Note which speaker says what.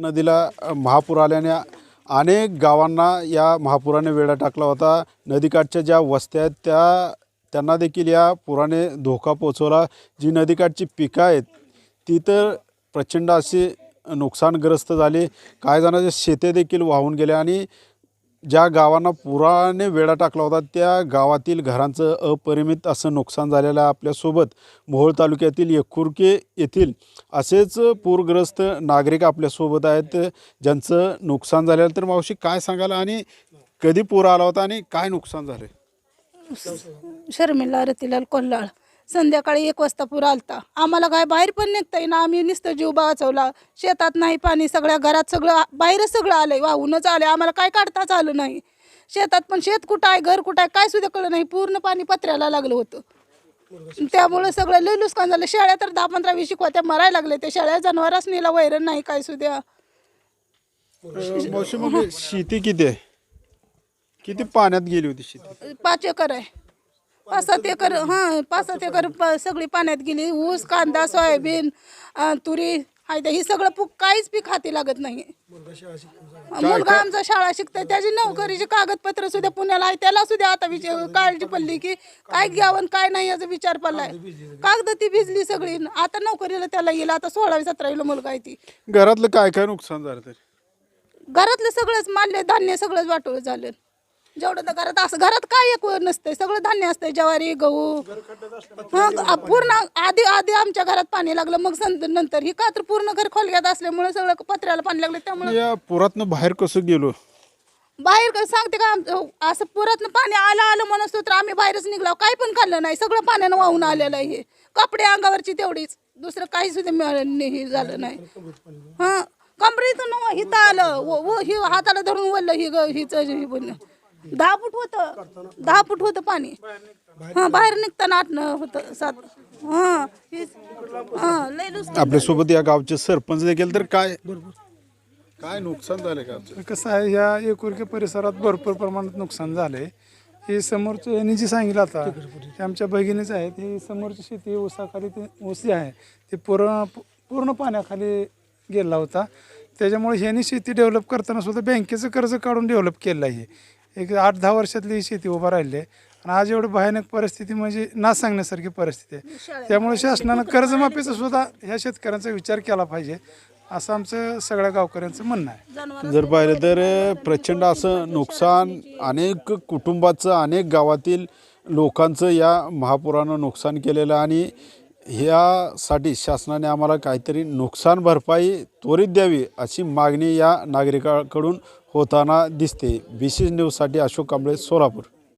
Speaker 1: नदीला महापूर आल्याने अनेक गावांना या महापुराने वेढा टाकला होता. नदीकाठच्या ज्या वस्त्या आहेत त्या त्यांना देखील या पुराने धोका पोचवला जी नदीकाठची पिकं आहेत ती तर प्रचंड अशी नुकसानग्रस्त झाली. काही जणांचे शेते देखील वाहून गेले आणि ज्या गावांना पुराने वेढा टाकला होता त्या गावातील घरांचं अपरिमित असं नुकसान झालेलं आहे आपल्यासोबत. मोहोळ तालुक्यातील एकुर्के येथील असेच पूरग्रस्त नागरिक आपल्यासोबत आहेत. ज्यांचं नुकसान झालेलं तर मावशी काय सांगाल आणि कधी पूर आला होता आणि काय नुकसान झालं
Speaker 2: शर्मिला रतीलाल कोल्हाळ. संध्याकाळी एक वाजता पूर आलता. आम्हाला काय बाहेर पण निघता येईना आम्ही नुसतं जीव वाचवला शेतात नाही पाणी सगळ्या घरात सगळं बाहेरच सगळं आलंय. वाहूनच आलंय. आम्हाला काय काढताच आलं नाही. शेतात पण शेत कुठं आहे घर कुठं आहे काय सुद्धा कळलं नाही. पूर्ण पाणी पत्र्याला लागलं होतं. त्यामुळे सगळं लय नुकसान झालं. शेळ्या तर दहा पंधरा वीस शिकवा मरायला लागले ते शेळ्या जनावरच नेला वैरण नाही काय सुद्धा.
Speaker 1: मग शेती किती आहे? किती पाण्यात गेली होती शेती?
Speaker 2: पाच एकर आहे. पाच सात एकर हां पाच सात एकर प- सगळी पाण्यात गेली. ऊस कांदा सोयाबीन अं, तुरी हाय ते ही सगळं पीक काहीच पीक हाती लागत नाही. मुलगा आमचा शाळा शिकतोय. त्याची नोकरीची कागदपत्र सुद्धा पुण्याला आहे त्याला सुद्धा आता विचार काळजी पडली की काय घ्यावं आणि काय नाही याचा विचार पडलाय. कागद ती भिजली सगळी. आता नोकरीला त्याला येईल आता सोळावी सतरावीला मुलगा आहे ती.
Speaker 1: घरातलं काय काय नुकसान झालं तरी?
Speaker 2: घरातलं सगळंच मानले धान्य सगळंच वाटोळ झालं. जेवढं तर घरात असं घरात काय एक नसतंय सगळं धान्य असतंय ज्वारी गहू. हं, आ- पूर्ण आधी आधी आमच्या घरात पाणी लागलं मग संत नंतर ही का तर पूर्ण घर खोलग्यात असल्यामुळे सगळं पत्र्याला पाणी लागलं त्यामुळे
Speaker 1: या पुरातनं बाहेर कसं गेलो?
Speaker 2: बाहेर काय सांगते का आम- असं पुरातनं पाणी आलं आलं म्हणत तर आम्ही बाहेरच निघलो काय पण खाल्लं नाही सगळं पाण्यानं वाहून आलेलं आहे हे. कपडे अंगावरची तेवढीच दुसरं काही सुद्धा मिळालं नाही हे झालं नाही. हा कमरेचं नव हिथं आलं व व- ही हाताला धरून वळलं ही ग हिच ही बोलणं दहा फूट होतं. दहा फूट होतं पाणी. हा बाहेर निघताना आठणं होतं सात. हा हा लय नुसतं.
Speaker 1: आपल्यासोबत या गावचे सरपंच देखील तर काय काय नुकसान झालं का आमचं?
Speaker 3: कसं आहे ह्या एकुरके परिसरात भरपूर प्रमाणात नुकसान झालं आहे हे समोरचं यांनी जे सांगितलं आता ते आमच्या भगिनीच आहेत. ही समोरची शेती ऊसाखाली ते ऊस जे आहे ते पूर्ण पूर्ण पाण्याखाली गेला होता. त्याच्यामुळे ह्यांनी शेती डेव्हलप करताना सुद्धा बँकेचं कर्ज काढून डेव्हलप केलं आहे एक आठ दहा वर्षातली ही शेती उभा राहिली आहे. आणि आज एवढी भयानक परिस्थिती म्हणजे ना सांगण्यासारखी परिस्थिती आहे. त्यामुळे शासनानं कर्जमाफीचा सुद्धा ह्या शेतकऱ्यांचा विचार केला पाहिजे असं आमचं सगळ्या गावकऱ्यांचं म्हणणं आहे.
Speaker 1: जर पाहिलं तर प्रचंड असं नुकसान अनेक कुटुंबाचं अनेक गावातील लोकांचं या महापुरानं नुकसान केलेलं आणि ह्यासाठी शासनाने आम्हाला काहीतरी नुकसान भरपाई त्वरित द्यावी अशी मागणी या नागरिकाकडून होताना दिसते. बी सी न्यूजसाठी अशोक कांबळे सोलापूर.